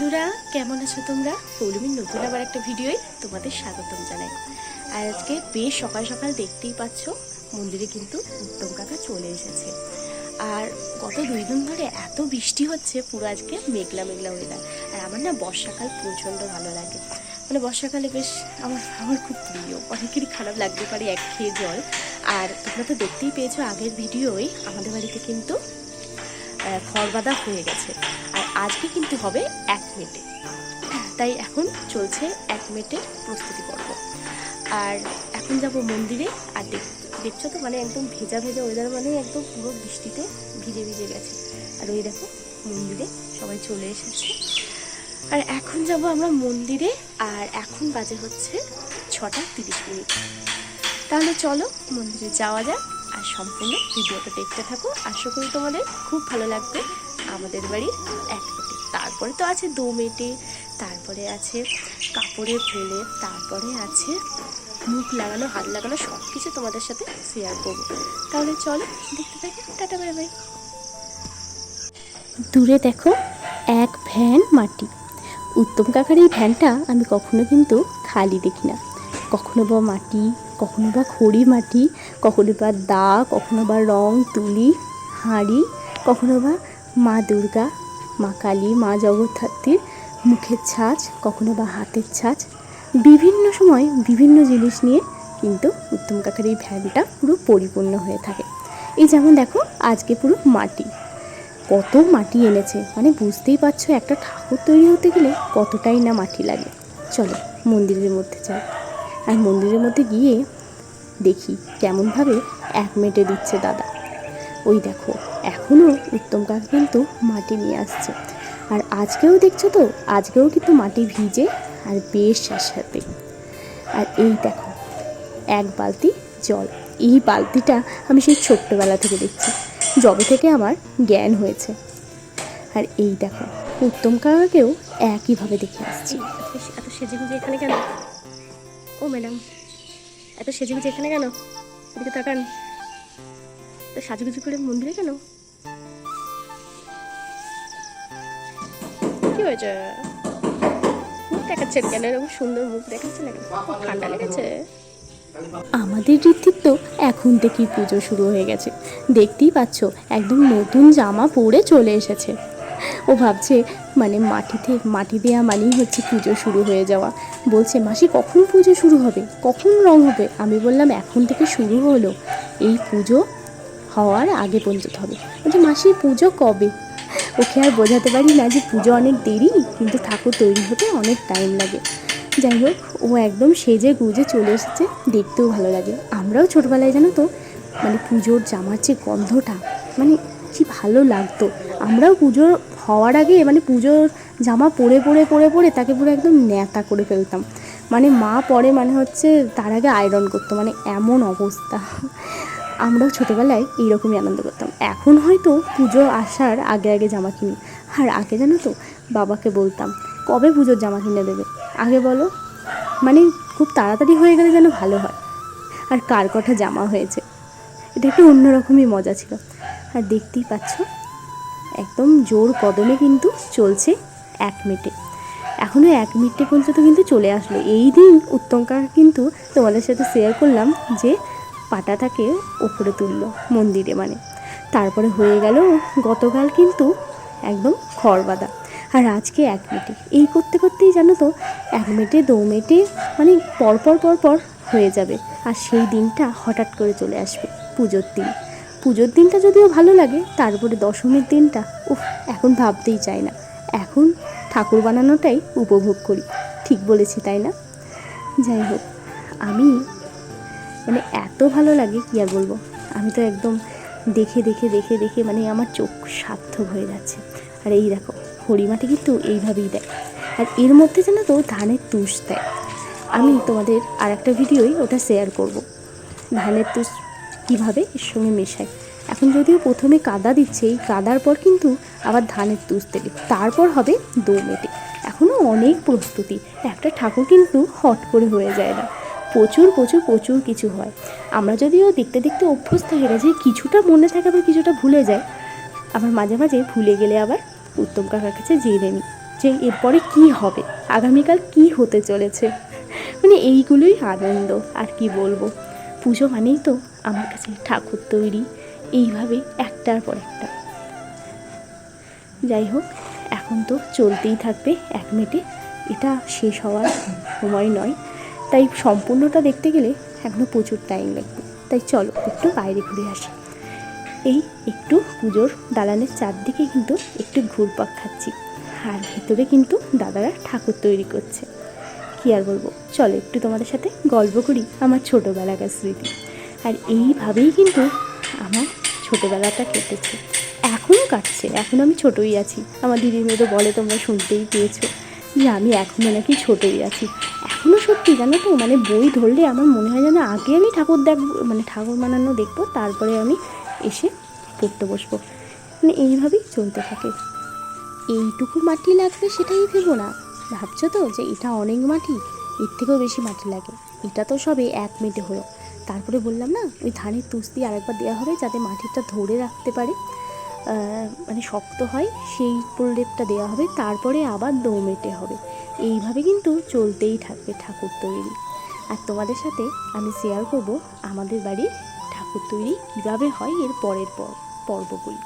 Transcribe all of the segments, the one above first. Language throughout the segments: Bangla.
বন্ধুরা, কেমন আছো তোমরা? পৌলমীর নতুন আবার একটা ভিডিওয় তোমাদের স্বাগতম জানাই। আর আজকে বেশ সকাল সকাল দেখতেই পাচ্ছ, মন্দিরে কিন্তু উত্তম কাকা চলে এসেছে। আর গত দুই দিন ধরে এত বৃষ্টি হচ্ছে, পুরো আজকে মেঘলা মেঘলা ওয়েদার আর আমার না বর্ষাকাল প্রচণ্ড ভালো লাগে। মানে বর্ষাকালে বেশ আমার আমার খুব প্রিয়। অনেকেরই খারাপ লাগতে পারে এক খেয়ে জল। আর তোমরা তো দেখতেই পেয়েছ আগের ভিডিওই আমাদের বাড়িতে কিন্তু খড় হয়ে গেছে। আর আজকে কিন্তু হবে এক মেটে তাই এখন চলছে এক মেটের প্রস্তুতি পর্ব। আর এখন যাব মন্দিরে। আর দেখ- দেখছ তো মানে একদম ভেজা ভেজা ওয়েদার মানে একদম পুরো বৃষ্টিতে ভিজে ভিজে গেছে। আর ওই দেখো, মন্দিরে সবাই চলে এসেছে। আর এখন যাব আমরা মন্দিরে। আর এখন বাজে হচ্ছে ছটা তিরিশ মিনিট। তাহলে চলো মন্দিরে যাওয়া যাক। আর সম্পূর্ণ ভিডিওটা দেখতে থাকো। আশা করি তোমাদের খুব ভালো লাগবে আমাদের বাড়ির এক মেটে তারপরে তো আছে দু মেটে তারপরে আছে কাপড়ের ফেলে, তারপরে আছে মুখ লাগানো, হাত লাগানো সব কিছু তোমাদের সাথে শেয়ার করব। তাহলে চলো, দেখতে থাকি। টাটা বাই বাই দূরে দেখো এক ভ্যান মাটি। উত্তম কাকার এই ভ্যানটা আমি কখনো কিন্তু খালি দেখি না। কখনো বা মাটি, কখনো বা খড়ি মাটি, কখনো বা দা, কখনো বা রং, তুলি, হাঁড়ি, কখনো বা মা দুর্গা, মা কালী, মা জগদ্ধাত্রীর মুখের ছাঁচ, কখনো বা হাতের ছাঁচ। বিভিন্ন সময় বিভিন্ন জিনিস নিয়ে কিন্তু উত্তম কাকার এই ভ্যানটা পুরো পরিপূর্ণ হয়ে থাকে। এই যেমন দেখো, আজকে পুরো মাটি। কত মাটি এনেছে মানে বুঝতেই পারছ একটা ঠাকুর তৈরি হতে গেলে কতটাই না মাটি লাগে। চলো, মন্দিরের মধ্যে যাই। আর মন্দিরের মধ্যে গিয়ে দেখি কেমনভাবে এক মেটে দিচ্ছে দাদা। ওই দেখো এখনও উত্তম কাকা কিন্তু মাটি নিয়ে আসছে। আর আজকেও দেখছ তো? আজকেও কিন্তু মাটি ভিজে আর বেশ সাথে আর এই দেখো, এক বালতি জল। এই বালতিটা আমি সেই ছোট্টবেলা থেকে দেখছি, যবে থেকে আমার জ্ঞান হয়েছে। আর এই দেখো, উত্তম কাকাকেও একইভাবে দেখে আসছি। এত সেজে এখানে কেন? ও ম্যাডাম, এত সেজে গুজে এখানে কেন? এদিকে তাকান। তো সাজুগুজু করে মন্দিরে কেন? কি হয়েছে? মুখ দেখাচ্ছেন কেন? এরকম সুন্দর মুখ দেখাচ্ছেন কেন ঠান্ডা লেগেছে। আমাদের ঋত্বিক তো এখন থেকেই পুজো শুরু হয়ে গেছে। দেখতেই পাচ্ছ, একদম নতুন জামা পরে চলে এসেছে। ও ভাবছে মানে মাটিতে, মাটি দেওয়া মানেই হচ্ছে পুজো শুরু হয়ে যাওয়া। বলছে, মাসি, কখন পুজো শুরু হবে? কখন রং হবে? আমি বললাম, এখন থেকে শুরু হলো। এই পুজো হওয়ার আগে পর্যন্ত হবে। বলছে, মাসি, পুজো কবে? ওকে আর বোঝাতে পারি না যে পুজো অনেক দেরি, কিন্তু ঠাকুর তৈরি হতে অনেক টাইম লাগে। যাই হোক, ও একদম সেজে গুজে চলে এসেছে, দেখতেও ভালো লাগে। আমরাও ছোটবেলায় জানো তো মানে পুজোর জামার যে গন্ধটা মানে কি ভালো লাগতো। আমরাও পুজো হওয়ার আগে মানে পুজোর জামা পরে পরে পরে পরে তাকে পুরো একদম ন্যাতা করে ফেলতাম। মানে মা পরে মানে হচ্ছে তার আগে আয়রন করতো মানে এমন অবস্থা। আমরাও ছোটোবেলায় এইরকমই আনন্দ করতাম। এখন হয়তো পুজো আসার আগে আগে জামা কিনি। আর আগে জানো তো, বাবাকে বলতাম, কবে পুজোর জামা কিনে দেবে? আগে বলো মানে খুব তাড়াতাড়ি হয়ে গেলে যেন ভালো হয়। আর কার কটা জামা হয়েছে? এটা একটা অন্যরকমই মজা ছিল। আর দেখতেই পাচ্ছ একদম জোর কদমে কিন্তু চলছে এক মিনিটে। এখনও এক মিনিটে পর্যন্ত কিন্তু চলে আসলো। এই দিন উত্তম কিন্তু তোমাদের সাথে শেয়ার করলাম যে পাটা পাটাটাকে ওপরে তুললো মন্দিরে মানে। তারপরে হয়ে গেল গতকাল কিন্তু একদম খড় বাঁধা। আর আজকে এক মিনিটে। এই করতে করতেই জানো তো, এক মিনিটে, দু মিনিটে মানে পরপর পরপর হয়ে যাবে। আর সেই দিনটা হঠাৎ করে চলে আসবে পুজোর দিন। পুজোর দিনটা যদিও ভালো লাগে তারপরে দশমীর দিনটা, উফ, এখন ভাবতেই চাই না। এখন ঠাকুর বানানোটাই উপভোগ করি, ঠিক বলেছি, তাই না? যাই হোক, আমি মানে এত ভালো লাগে, কি আর বলব? আমি তো একদম দেখে দেখে দেখে দেখে মানে আমার চোখ সার্থক হয়ে যাচ্ছে। আর এই দেখো, হরিমাটি কিন্তু এইভাবেই দেয়। আর এর মধ্যে যেন তো ধানের তুষ দেয়। আমি তোমাদের আর একটা ভিডিওই ওটা শেয়ার করব। ধানের তুষ কীভাবে এর সঙ্গে মেশায়? এখন যদিও প্রথমে কাদা দিচ্ছে, এই কাদার পর কিন্তু আবার ধানের তুষ দেবে। তারপর হবে দো মেটে। এখনও অনেক প্রস্তুতি। একটা ঠাকুর কিন্তু হট করে হয়ে যায় না। প্রচুর প্রচুর প্রচুর কিছু হয়। আমরা যদিও দেখতে দেখতে অভ্যস্ত হয়ে গেছি, কিছুটা মনে থাকে আবার কিছুটা ভুলে যায়। আবার মাঝে মাঝে ভুলে গেলে আবার উত্তম কাকার কাছে জেনে নিই যে এরপরে কি হবে, আগামীকাল কি হতে চলেছে। মানে এইগুলোই আনন্দ, আর কি বলব। পুজো মানেই তো আমার কাছে ঠাকুর তৈরি। এইভাবে একটার পর একটা। যাই হোক, এখন তো চলতেই থাকবে এক মিনিটে। এটা শেষ হওয়ার সময় নয়। তাই সম্পূর্ণটা দেখতে গেলে এখনও প্রচুর টাইম লাগবে। তাই চলো, একটু বাইরে ঘুরে আসি। এই একটু পুজোর দালানের চারদিকে কিন্তু একটু ঘুরপাক খাচ্ছি। আর ভেতরে কিন্তু দাদারা ঠাকুর তৈরি করছে। কী আর বলব? চলো, একটু তোমাদের সাথে গল্প করি আমার ছোটোবেলাকার স্মৃতি। আর এইভাবেই কিন্তু আমার ছোটোবেলাটা কেটেছে। এখনও কাটছে এখন আমি ছোটোই আছি। আমার দিদির মেয়ে তো বলে তোমরা শুনতেই পেয়েছ যে আমি এখনও নাকি ছোটোই আছি। এখনও সত্যি জানো তো মানে বই ধরলে আমার মনে হয় যেন আগে আমি ঠাকুর দেখব মানে ঠাকুর বানানো দেখব, তারপরে আমি এসে পড়তে বসবো। মানে এইভাবেই চলতে থাকে। এইটুকু মাটি লাগবে সেটাই ভেবো না। ভাবছ তো যে এটা অনেক মাটি? এর থেকেও বেশি মাটি লাগে। এটা তো সবে এক মিনিটে হলো। তারপরে বললাম, না, ওই ধানের তুষ দিয়ে আরেকবার দেওয়া হবে যাতে মাটিটা ধরে রাখতে পারে। মানে শক্ত হয়, সেই প্রলেপটা দেওয়া হবে, তারপরে আবার দৌমেটে হবে। এইভাবে কিন্তু চলতেই থাকবে ঠাকুর তৈরি। আর তোমাদের সাথে আমি শেয়ার করব আমাদের বাড়ির ঠাকুর তৈরি কীভাবে হয় এর পরের পর পর্বগুলি।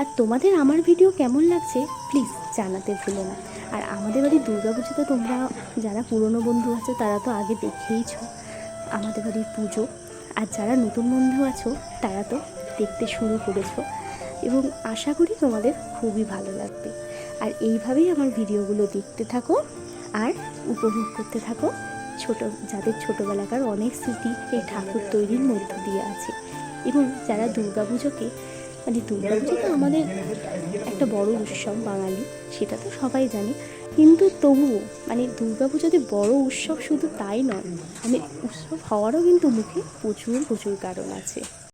আর তোমাদের আমার ভিডিও কেমন লাগছে প্লিজ জানাতে ভুলো না। আর আমাদের বাড়ির দুর্গাপুজোতে তোমরা যারা পুরনো বন্ধু আছো, তারা তো আগে দেখেইছো। আমাদের বাড়ির পুজো। আর যারা নতুন বন্ধু আছো, তারা তো দেখতে শুরু করেছ। এবং আশা করি তোমাদের খুবই ভালো লাগবে। আর এইভাবেই আমার ভিডিওগুলো দেখতে থাকো আর উপভোগ করতে থাকো। ছোট, যাদের ছোটোবেলাকার অনেক স্মৃতি এই ঠাকুর তৈরির মধ্য দিয়ে আছে। এবং যারা দুর্গাপুজোকে মানে দুর্গাপুজো তো আমাদের একটা বড় উৎসব বাঙালি, সেটা তো সবাই জানে। কিন্তু তবুও মানে দুর্গাপুজোতে বড় উৎসব শুধু তাই নয় মানে উৎসব হওয়ারও কিন্তু মুখে প্রচুর প্রচুর কারণ আছে।